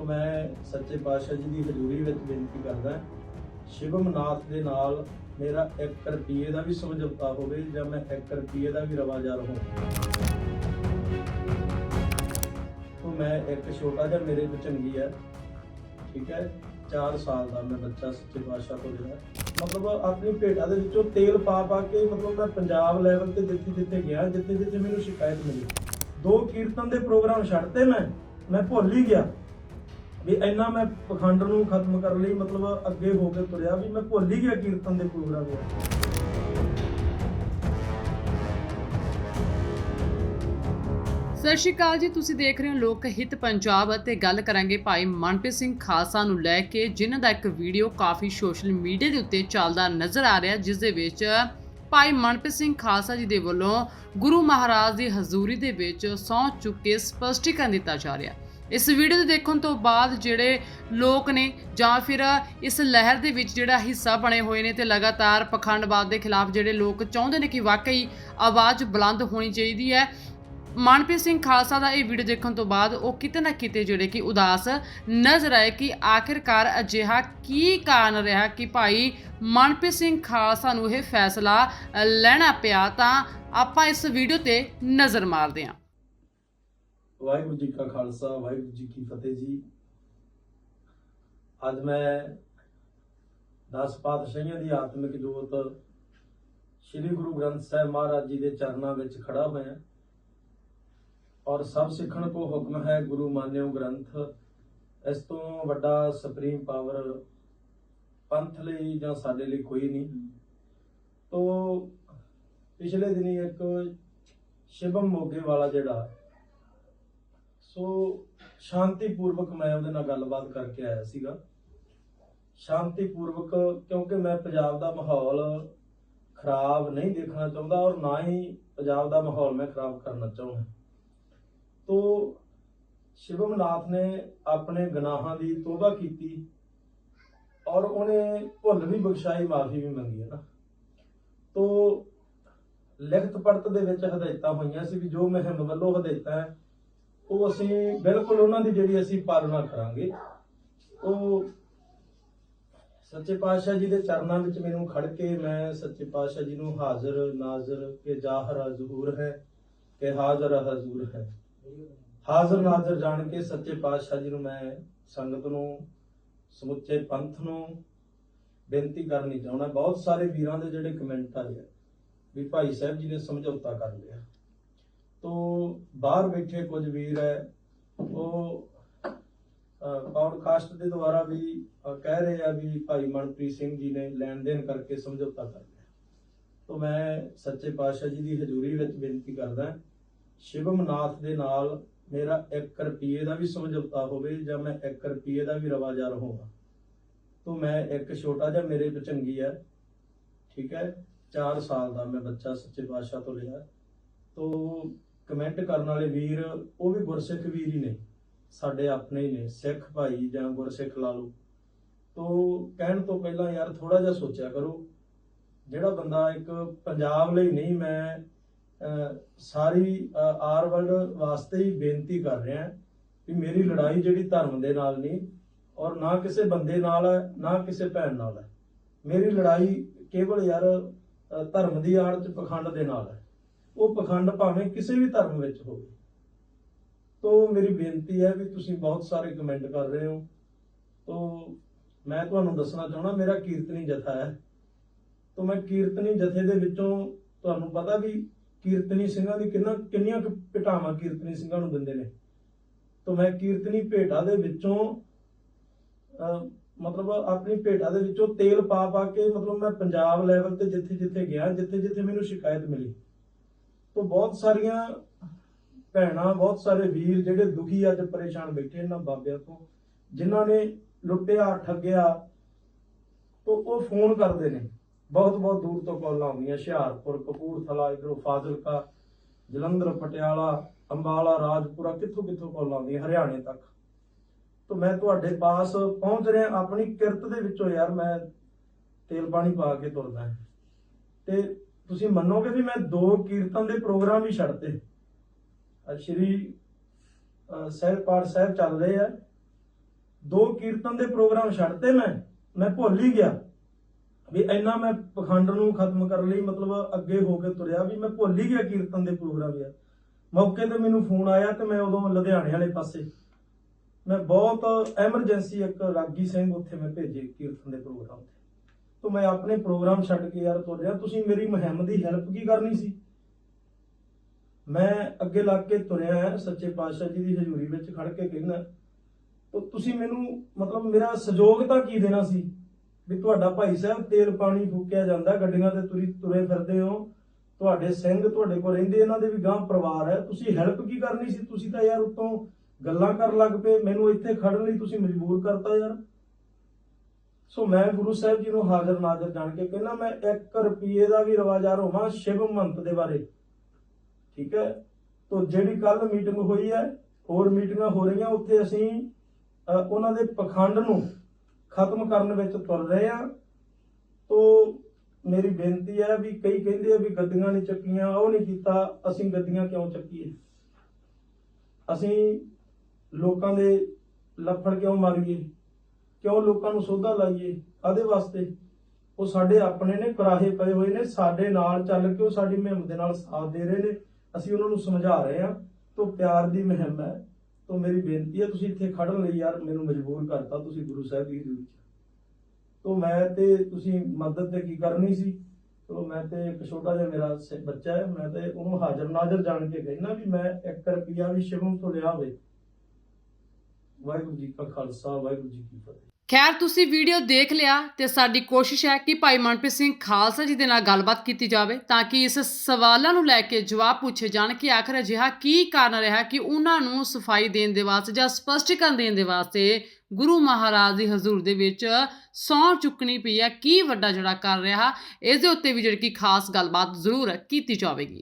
ਤੋਂ ਮੈਂ ਸੱਚੇ ਪਾਤਸ਼ਾਹ ਜੀ ਦੀ ਹਜ਼ੂਰੀ ਵਿੱਚ ਬੇਨਤੀ ਕਰਦਾ ਸ਼ਿਵਮ ਨਾਥ ਦੇ ਨਾਲ ਮੇਰਾ 1 ਰੁਪਏ ਦਾ ਵੀ ਸਮਝੌਤਾ ਹੋਵੇ ਜਾਂ ਮੈਂ 1 ਰੁਪਏ ਦਾ ਵੀ ਰਵਾਜਾਰ ਹੋਵਾਂ ਤੋਂ ਮੈਂ ਇੱਕ ਛੋਟਾ ਜਿਹਾ ਮੇਰੇ ਤੋਂ ਚੰਗੀ ਹੈ, ਠੀਕ ਹੈ 4 ਸਾਲ ਦਾ ਮੈਂ ਬੱਚਾ ਸੱਚੇ ਪਾਤਸ਼ਾਹ ਤੋਂ ਜਿਹੜਾ। ਮਤਲਬ ਆਪਣੀ ਭੇਟਾ ਦੇ ਵਿੱਚੋਂ ਤੇਲ ਪਾ ਪਾ ਕੇ ਮਤਲਬ ਮੈਂ ਪੰਜਾਬ ਲੈਵਲ ਤੇ ਜਿੱਥੇ ਜਿੱਥੇ ਗਿਆ, ਜਿੱਥੇ ਜਿੱਥੇ ਮੈਨੂੰ ਸ਼ਿਕਾਇਤ ਮਿਲੀ। ਦੋ ਕੀਰਤਨ ਦੇ ਪ੍ਰੋਗਰਾਮ ਛੱਡਤੇ ਮੈਂ ਮੈਂ ਭੁੱਲ ਹੀ ਗਿਆ। ਵੀ ਇੰਨਾ ਮੈਂ ਪਖੰਡ ਨੂੰ ਖਤਮ ਕਰਨ ਲਈ ਮਤਲਬ ਅੱਗੇ ਹੋ ਕੇ ਤੁਰਿਆ ਵੀ ਮੈਂ ਭੁੱਲ ਹੀ ਗਿਆ ਕੀਰਤਨ ਦੇ ਪ੍ਰੋਗਰਾਮ ਯਾਰ ਸਤਿ ਸ਼੍ਰੀ ਅਕਾਲ ਜੀ, ਤੁਸੀਂ ਦੇਖ ਰਹੇ ਹੋ ਲੋਕ ਹਿੱਤ ਪੰਜਾਬ ਅਤੇ ਗੱਲ ਕਰਾਂਗੇ ਭਾਈ ਮਨਪ੍ਰੀਤ ਸਿੰਘ ਖਾਲਸਾ ਨੂੰ ਲੈ ਕੇ, ਜਿਨ੍ਹਾਂ ਦਾ ਇੱਕ ਵੀਡੀਓ ਕਾਫੀ ਸੋਸ਼ਲ ਮੀਡੀਆ ਦੇ ਉੱਤੇ ਚੱਲਦਾ ਨਜ਼ਰ ਆ ਰਿਹਾ, ਜਿਸ ਦੇ ਵਿੱਚ ਭਾਈ ਮਨਪ੍ਰੀਤ ਸਿੰਘ ਖਾਲਸਾ ਜੀ ਦੇ ਵੱਲੋਂ ਗੁਰੂ ਮਹਾਰਾਜ ਦੀ ਹਜ਼ੂਰੀ ਦੇ ਵਿੱਚ ਸਹੁੰ ਚੁੱਕ ਕੇ ਸਪਸ਼ਟੀਕਰਨ ਦਿੱਤਾ ਜਾ ਰਿਹਾ। ਇਸ ਵੀਡੀਓ ਦੇ ਦੇਖਣ ਤੋਂ ਬਾਅਦ ਜਿਹੜੇ ਲੋਕ ਨੇ ਜਾਂ ਫਿਰ ਇਸ ਲਹਿਰ ਦੇ ਵਿੱਚ ਜਿਹੜਾ ਹਿੱਸਾ ਬਣੇ ਹੋਏ ਨੇ ਤੇ ਲਗਾਤਾਰ ਪਖੰਡਵਾਦ ਦੇ ਖਿਲਾਫ ਜਿਹੜੇ ਲੋਕ ਚਾਹੁੰਦੇ ਨੇ ਕਿ ਵਾਕਈ ਆਵਾਜ਼ ਬੁਲੰਦ ਹੋਣੀ ਚਾਹੀਦੀ ਹੈ। ਮਨਪ੍ਰੀਤ ਸਿੰਘ ਖਾਲਸਾ ਦਾ ਇਹ ਵੀਡੀਓ ਦੇਖਣ ਤੋਂ ਬਾਅਦ ਉਹ ਕਿਤੇ ਨਾ ਕਿਤੇ ਜਿਹੜੇ ਕਿ ਉਦਾਸ ਨਜ਼ਰ ਆਏ ਕਿ ਆਖਿਰਕਾਰ ਅਜਿਹਾ ਕੀ ਕਾਰਨ ਰਿਹਾ ਕਿ ਭਾਈ ਮਨਪ੍ਰੀਤ ਸਿੰਘ ਖਾਲਸਾ ਨੂੰ ਇਹ ਫੈਸਲਾ ਲੈਣਾ ਪਿਆ ਤਾਂ ਆਪਾਂ ਇਸ ਵੀਡੀਓ ਤੇ ਨਜ਼ਰ ਮਾਰਦੇ ਹਾਂ। ਵਾਹਿਗੁਰੂ ਜੀ ਕਾ ਖਾਲਸਾ, ਵਾਹਿਗੁਰੂ ਜੀ ਕੀ ਫਤਿਹ ਜੀ। ਅੱਜ ਮੈਂ ਦਸ ਪਾਤਸ਼ਾਹੀਆਂ ਦੀ ਆਤਮਿਕ ਜੋਤ ਸ੍ਰੀ ਗੁਰੂ ਗ੍ਰੰਥ ਸਾਹਿਬ ਮਹਾਰਾਜ ਜੀ ਦੇ ਚਰਨਾਂ ਵਿੱਚ ਖੜਾ ਹੋਇਆ। ਔਰ ਸਭ ਸਿੱਖਣ ਕੋ ਹੁਕਮ ਹੈ ਗੁਰੂ ਮਾਨਿਓ ਗ੍ਰੰਥ। ਇਸ ਤੋਂ ਵੱਡਾ ਸੁਪਰੀਮ ਪਾਵਰ ਪੰਥ ਲਈ ਜਾਂ ਸਾਡੇ ਲਈ ਕੋਈ ਨਹੀਂ। ਤੋ ਪਿਛਲੇ ਦਿਨੀ ਇੱਕ ਸ਼ਿਵਮ ਮੋਗੇ ਵਾਲਾ ਜਿਹੜਾ ਸੋ ਸ਼ਾਂਤੀਪੂਰਵਕ ਮੈਂ ਉਹਦੇ ਨਾਲ ਗੱਲਬਾਤ ਕਰਕੇ ਆਇਆ ਸੀਗਾ। ਸ਼ਾਂਤੀਪੂਰਵਕ, ਕਿਉਂਕਿ ਮੈਂ ਪੰਜਾਬ ਦਾ ਮਾਹੌਲ ਖਰਾਬ ਨਹੀਂ ਦੇਖਣਾ ਚਾਹੁੰਦਾ ਔਰ ਨਾ ਹੀ ਪੰਜਾਬ ਦਾ ਮਾਹੌਲ ਮੈਂ ਖਰਾਬ ਕਰਨਾ ਚਾਹੁੰਦਾ। ਤੋ ਸ਼ਿਵਮ ਨਾਥ ਨੇ ਆਪਣੇ ਗੁਨਾਹਾਂ ਦੀ ਤੋਬਾ ਕੀਤੀ ਔਰ ਉਹਨੇ ਭੁੱਲ ਵੀ ਬਖਸ਼ਾਈ, ਮਾਫੀ ਵੀ ਮੰਗੀ ਹੈ ਨਾ। ਤੋ ਲਿਖਤ ਪੜਤ ਦੇ ਵਿੱਚ ਹਦਾਇਤਾਂ ਹੋਈਆਂ ਸੀ ਵੀ ਜੋ ਮਹਿਮ ਵੱਲੋਂ ਹਦਾਇਤਾਂ ਉਹ ਅਸੀਂ ਬਿਲਕੁਲ ਉਹਨਾਂ ਦੀ ਜਿਹੜੀ ਅਸੀਂ ਪਾਲਣਾ ਕਰਾਂਗੇ। ਉਹ ਸੱਚੇ ਪਾਤਸ਼ਾਹ ਜੀ ਦੇ ਚਰਨਾਂ ਵਿੱਚ ਮੈਨੂੰ ਖੜ ਕੇ ਮੈਂ ਸੱਚੇ ਪਾਤਸ਼ਾਹ ਜੀ ਨੂੰ ਹਾਜ਼ਰ, ਨਾਜ਼ਰ ਕੇ ਜ਼ਾਹਰ ਜ਼ਹੂਰ ਹੈ, ਕਿ ਹਾਜ਼ਰ ਹਜ਼ੂਰ ਹੈ। ਹਾਜ਼ਰ, ਨਾਜ਼ਰ ਜਾਣ ਕੇ ਸੱਚੇ ਪਾਤਸ਼ਾਹ ਜੀ ਨੂੰ ਮੈਂ ਸੰਗਤ ਨੂੰ, ਸਮੁੱਚੇ ਪੰਥ ਨੂੰ ਬੇਨਤੀ ਕਰਨੀ ਚਾਹੁੰਦਾ ਬਹੁਤ ਸਾਰੇ ਵੀਰਾਂ ਦੇ ਜਿਹੜੇ ਕਮੈਂਟ ਆਏ ਵੀ ਭਾਈ ਸਾਹਿਬ ਜੀ ਨੇ ਸਮਝੌਤਾ ਕਰ ਲਿਆ। ਤੋ ਬਾਹਰ ਬੈਠੇ ਕੁਝ ਵੀਰ ਹੈ। ਉਹ ਪੌਡਕਾਸਟ ਦੇ ਦੁਆਰਾ ਵੀ ਕਹਿ ਰਹੇ ਆ ਵੀ ਭਾਈ ਮਨਪ੍ਰੀਤ ਸਿੰਘ ਜੀ ਨੇ ਲੈਣ ਦੇਣ ਕਰਕੇ ਸਮਝੌਤਾ ਕਰ ਲਿਆ। ਤੋ ਮੈਂ ਸੱਚੇ ਪਾਤਸ਼ਾਹ ਜੀ ਦੀ ਹਜ਼ੂਰੀ ਵਿੱਚ ਬੇਨਤੀ ਕਰਦਾ ਸ਼ਿਵਮ ਨਾਥ ਦੇ ਨਾਲ ਮੇਰਾ 1 ਰੁਪਏ ਦਾ ਵੀ ਸਮਝੌਤਾ ਹੋਵੇ ਜਾਂ ਮੈਂ 1 ਰੁਪਏ ਦਾ ਵੀ ਰਵਾਜਾਰ ਹੋਵਾਂ ਤੋ ਮੈਂ ਇੱਕ ਛੋਟਾ ਜਿਹਾ ਮੇਰੇ ਤੋਂ ਚੰਗੀ ਹੈ, ਠੀਕ ਹੈ 4 ਸਾਲ ਦਾ ਮੈਂ ਬੱਚਾ ਸੱਚੇ ਪਾਤਸ਼ਾਹ ਤੋਂ ਲਿਆ। ਤੋ ਕਮੈਂਟ ਕਰਨ ਵਾਲੇ ਵੀਰ, ਉਹ ਵੀ ਗੁਰਸਿੱਖ ਵੀਰ ਹੀ ਨੇ। ਸਾਡੇ ਆਪਣੇ ਹੀ ਨੇ, ਸਿੱਖ ਭਾਈ ਜਾਂ ਗੁਰਸਿੱਖ ਲਾ ਲਓ। ਤੋ ਕਹਿਣ ਤੋਂ ਪਹਿਲਾਂ ਯਾਰ ਥੋੜਾ ਜਿਹਾ ਸੋਚਿਆ ਕਰੋ, ਜਿਹੜਾ ਬੰਦਾ ਇੱਕ ਪੰਜਾਬ ਲਈ ਨਹੀਂ, ਮੈਂ ਸਾਰੀ ਆਰ ਵਰਲਡ ਵਾਸਤੇ ਹੀ ਬੇਨਤੀ ਕਰ ਰਿਹਾ ਵੀ ਮੇਰੀ ਲੜਾਈ ਜਿਹੜੀ ਧਰਮ ਦੇ ਨਾਲ ਨਹੀਂ ਔਰ ਨਾ ਕਿਸੇ ਬੰਦੇ ਨਾਲ ਹੈ, ਨਾ ਕਿਸੇ ਭੈਣ ਨਾਲ ਹੈ। ਮੇਰੀ ਲੜਾਈ ਕੇਵਲ ਯਾਰ ਧਰਮ ਦੀ ਆੜ ਚ ਪਖੰਡ ਦੇ ਨਾਲ ਹੈ। ਉਹ ਪਖੰਡ ਭਾਵੇਂ ਕਿਸੇ ਵੀ ਧਰਮ ਵਿੱਚ ਹੋਵੇ। ਤੋ ਮੇਰੀ ਬੇਨਤੀ ਹੈ ਵੀ ਤੁਸੀਂ ਬਹੁਤ ਸਾਰੇ ਕਮੈਂਟ ਕਰ ਰਹੇ ਹੋ। ਤੋ ਮੈਂ ਤੁਹਾਨੂੰ ਦੱਸਣਾ ਚਾਹਣਾ ਮੇਰਾ ਕੀਰਤਨੀ ਜਥਾ ਹੈ। ਤੋ ਮੈਂ ਕੀਰਤਨੀ ਜਥੇ ਦੇ ਵਿੱਚੋਂ ਤੁਹਾਨੂੰ ਪਤਾ ਵੀ ਕੀਰਤਨੀ ਸਿੰਘਾਂ ਦੀ ਕਿੰਨਾ ਕਿੰਨੀਆਂ ਭੇਟਾਵਾਂ ਕੀਰਤਨੀ ਸਿੰਘਾਂ ਨੂੰ ਦਿੰਦੇ ਨੇ। ਤੋ ਮੈਂ ਕੀਰਤਨੀ ਭੇਟਾ ਦੇ ਵਿੱਚੋਂ ਮਤਲਬ ਆਪਣੀ ਭੇਟਾ ਦੇ ਵਿੱਚੋਂ ਤੇਲ ਪਾ ਪਾ ਕੇ ਮਤਲਬ ਮੈਂ ਪੰਜਾਬ ਲੈਵਲ ਤੇ ਜਿੱਥੇ ਜਿੱਥੇ ਗਿਆ, ਜਿੱਥੇ ਜਿੱਥੇ ਮੈਨੂੰ ਸ਼ਿਕਾਇਤ ਮਿਲੀ। ਤੋ ਬਹੁਤ ਸਾਰੀਆਂ ਭੈਣਾਂ, ਬਹੁਤ ਸਾਰੇ ਵੀਰ ਜਿਹੜੇ ਦੁਖੀ ਅੱਜ ਪਰੇਸ਼ਾਨ ਬੈਠੇ ਇਹਨਾਂ ਬਾਬਿਆਂ ਤੋਂ, ਜਿਨ੍ਹਾਂ ਨੇ ਲੁੱਟਿਆ, ਠੱਗਿਆ, ਤੋ ਉਹ ਫੋਨ ਕਰਦੇ ਨੇ। ਬਹੁਤ ਬਹੁਤ ਦੂਰ ਤੋਂ ਕਾਲਾਂ ਆਉਂਦੀਆਂ, ਹੁਸ਼ਿਆਰਪੁਰ, ਕਪੂਰਥਲਾ, ਇਧਰੋਂ ਫਾਜ਼ਿਲਕਾ, ਜਲੰਧਰ, ਪਟਿਆਲਾ, ਅੰਬਾਲਾ, ਰਾਜਪੁਰਾ, ਕਿੱਥੋਂ ਕਿੱਥੋਂ ਕਾਲਾਂ ਆਉਂਦੀਆਂ, ਹਰਿਆਣੇ ਤੱਕ। ਤੋ ਮੈਂ ਤੁਹਾਡੇ ਪਾਸ ਪਹੁੰਚ ਰਿਹਾ, ਆਪਣੀ ਕਿਰਤ ਦੇ ਵਿੱਚੋਂ ਯਾਰ ਮੈਂ ਤੇਲ ਪਾਣੀ ਪਾ ਕੇ ਤੁਰਦਾ। ਤੇ ਤੁਸੀਂ ਮੰਨੋਗੇ ਵੀ ਮੈਂ ਦੋ ਕੀਰਤਨ ਦੇ ਪ੍ਰੋਗਰਾਮ ਵੀ ਛੱਡਤੇ। ਅੱਜ ਸ਼੍ਰੀ ਅਹ, ਸਾਹਿਬ ਪਾਠ ਸਾਹਿਬ ਚੱਲ ਰਹੇ ਆ। ਦੋ ਕੀਰਤਨ ਦੇ ਪ੍ਰੋਗਰਾਮ ਛੱਡਤੇ ਮੈਂ ਮੈਂ ਭੁੱਲ ਹੀ ਗਿਆ। ਵੀ ਇੰਨਾ ਮੈਂ ਪਖੰਡ ਨੂੰ ਖਤਮ ਕਰਨ ਲਈ ਮਤਲਬ ਅੱਗੇ ਹੋ ਕੇ ਤੁਰਿਆ ਵੀ ਮੈਂ ਭੁੱਲ ਹੀ ਗਿਆ ਕੀਰਤਨ ਦੇ ਪ੍ਰੋਗਰਾਮ ਯਾਰ। ਮੌਕੇ ਤੇ ਮੈਨੂੰ ਫੋਨ ਆਇਆ ਤੇ ਮੈਂ ਉਦੋਂ ਲੁਧਿਆਣੇ ਵਾਲੇ ਪਾਸੇ। ਮੈਂ ਬਹੁਤ ਐਮਰਜੈਂਸੀ ਇੱਕ ਰਾਗੀ ਸਿੰਘ ਉੱਥੇ ਮੈਂ ਭੇਜੇ ਕੀਰਤਨ ਦੇ ਪ੍ਰੋਗਰਾਮ ਤੇ ਤੋਂ ਮੈਂ ਆਪਣੇ ਪ੍ਰੋਗਰਾਮ ਛੱਡ ਕੇ ਯਾਰ ਤੁਰ ਰਿਹਾ। ਤੁਸੀਂ ਮੇਰੀ ਮੁਹਿੰਮ ਦੀ ਹੈਲਪ ਕੀ ਕਰਨੀ ਸੀ? ਮੈਂ ਅੱਗੇ ਲੱਗ ਕੇ ਤੁਰਿਆ ਹੈ, ਸੱਚੇ ਪਾਤਸ਼ਾਹ ਜੀ ਦੀ ਹਜ਼ੂਰੀ ਵਿੱਚ ਖੜ ਕੇ ਕਹਿੰਦਾ ਤਾਂ ਤੁਸੀਂ ਮੈਨੂੰ ਮਤਲਬ ਮੇਰਾ ਸਹਿਯੋਗ ਤਾਂ ਕੀ ਦੇਣਾ ਸੀ? ਵੀ ਤੁਹਾਡਾ ਭਾਈ ਸਾਹਿਬ ਤੇਲ ਪਾਣੀ ਫੂਕਿਆ ਜਾਂਦਾ, ਗੱਡੀਆਂ ਤੇ ਤੁਰੀ ਤੁਰੇ ਫਿਰਦੇ ਹੋ। ਤੁਹਾਡੇ ਸਿੰਘ ਤੁਹਾਡੇ ਕੋਲ ਰਹਿੰਦੇ, ਇਹਨਾਂ ਦੇ ਵੀ ਗਾਂ ਪਰਿਵਾਰ ਹੈ। ਤੁਸੀਂ ਹੈਲਪ ਕੀ ਕਰਨੀ ਸੀ? ਤੁਸੀਂ ਤਾਂ ਯਾਰ ਉਤੋਂ ਗੱਲਾਂ ਕਰਨ ਲੱਗ ਪਏ। ਮੈਨੂੰ ਇੱਥੇ ਖੜਨ ਲਈ ਤੁਸੀਂ ਮਜਬੂਰ ਕਰਤਾ ਯਾਰ। ਸੋ ਮੈਂ ਗੁਰੂ ਸਾਹਿਬ ਜੀ ਨੂੰ ਹਾਜ਼ਰ ਨਾਜ਼ਰ ਜਾਣ ਕੇ ਕਹਿੰਦਾ ਮੈਂ 1 ਰੁਪਏ ਦਾ ਵੀ ਰਵਾਜਾਰ ਹੋਵਾਂ ਸ਼ਿਵ ਮੰਤ ਦੇ ਬਾਰੇ। ਠੀਕ ਹੈ? ਤੋਂ ਜਿਹੜੀ ਕੱਲ ਮੀਟਿੰਗ ਹੋਈ ਹੈ, ਹੋਰ ਮੀਟਿੰਗਾਂ ਹੋ ਰਹੀਆਂ, ਉੱਥੇ ਅਸੀਂ ਉਹਨਾਂ ਦੇ ਪਖੰਡ ਨੂੰ ਖਤਮ ਕਰਨ ਵਿੱਚ ਤੁਰ ਰਹੇ ਆ ਤੋਂ ਮੇਰੀ ਬੇਨਤੀ ਹੈ ਵੀ ਕਈ ਕਹਿੰਦੇ ਆ ਵੀ ਗੱਡੀਆਂ ਨਹੀਂ ਚੱਕੀਆਂ, ਉਹ ਨਹੀਂ ਕੀਤਾ, ਅਸੀਂ ਗੱਡੀਆਂ ਕਿਉਂ ਚੱਕੀਏ? ਅਸੀਂ ਲੋਕਾਂ ਦੇ ਲੱਫੜ ਕਿਉਂ ਮਾਰੀਏ? ਕਿਉਂ ਲੋਕਾਂ ਨੂੰ ਸੋਧਾ ਲਾਈਏ ਕਾਦੇ ਵਾਸਤੇ? ਉਹ ਸਾਡੇ ਆਪਣੇ ਨੇ, ਕਰਾਹੇ ਪਏ ਹੋਏ ਨੇ, ਸਾਡੇ ਨਾਲ ਚੱਲ ਕੇ ਉਹ ਸਾਡੀ ਮੁਹਿੰਮ ਦੇ ਨਾਲ ਸਾਥ ਦੇ ਰਹੇ ਨੇ। ਅਸੀਂ ਉਹਨਾਂ ਨੂੰ ਸਮਝਾ ਰਹੇ ਹਾਂ, ਤੋਂ ਪਿਆਰ ਦੀ ਮੁਹਿੰਮ ਹੈ, ਤੋਂ ਮੇਰੀ ਬੇਨਤੀ ਹੈ, ਤੁਸੀਂ ਇੱਥੇ ਖੜਨ ਲਈ ਯਾਰ, ਮੈਨੂੰ ਮਜਬੂਰ ਕਰਤਾ, ਤੁਸੀਂ ਗੁਰੂ ਸਾਹਿਬ ਦੀ ਹਜ਼ੂਰੀ 'ਚ ਤੋਂ ਮੈਂ ਤੇ, ਤੁਸੀਂ ਮਦਦ ਤੇ ਕੀ ਕਰਨੀ ਸੀ? ਚਲੋ, ਮੈਂ ਤੇ ਇੱਕ ਛੋਟਾ ਜਿਹਾ ਮੇਰਾ ਬੱਚਾ ਹੈ, ਮੈਂ ਤੇ ਉਹਨੂੰ ਹਾਜ਼ਰ ਨਾਜ਼ਰ ਜਾਣ ਕੇ ਕਹਿਣਾ ਵੀ ਮੈਂ 1 ਰੁਪਿਆ ਵੀ ਸ਼ਿਵਮ ਤੋਂ ਲਿਆ ਹੋਵੇ। ਵਾਹਿਗੁਰੂ ਜੀ ਕਾ ਖਾਲਸਾ, ਵਾਹਿਗੁਰੂ ਜੀ ਕੀ ਫਤਿਹ। ਖੈਰ, ਤੁਸੀਂ ਵੀਡੀਓ ਦੇਖ ਲਿਆ ਤੇ ਸਾਡੀ ਕੋਸ਼ਿਸ਼ ਹੈ ਕਿ ਭਾਈ ਮਨਪ੍ਰੀਤ ਸਿੰਘ ਖਾਲਸਾ ਜੀ ਦੇ ਨਾਲ ਗੱਲਬਾਤ ਕੀਤੀ ਜਾਵੇ ਤਾਂ ਕਿ ਇਸ ਸਵਾਲਾਂ ਨੂੰ ਲੈ ਕੇ ਜਵਾਬ ਪੁੱਛੇ ਜਾਣ ਕਿ ਆਖਰ ਅਜਿਹਾ ਕੀ ਕਾਰਨ ਰਿਹਾ ਕਿ ਉਹਨਾਂ ਨੂੰ ਸਫ਼ਾਈ ਦੇਣ ਦੇ ਵਾਸਤੇ ਜਾਂ ਸਪਸ਼ਟੀਕਰਨ ਦੇਣ ਦੇ ਵਾਸਤੇ ਗੁਰੂ ਮਹਾਰਾਜ ਦੀ ਹਜ਼ੂਰ ਦੇ ਵਿੱਚ ਸਹੁੰ ਚੁੱਕਣੀ ਪਈ ਹੈ। ਕੀ ਵੱਡਾ ਜਿਹੜਾ ਕਰ ਰਿਹਾ, ਇਸ ਦੇ ਉੱਤੇ ਵੀ ਜਿਹੜੀ ਕਿ ਖਾਸ ਗੱਲਬਾਤ ਜ਼ਰੂਰ ਕੀਤੀ ਜਾਵੇਗੀ।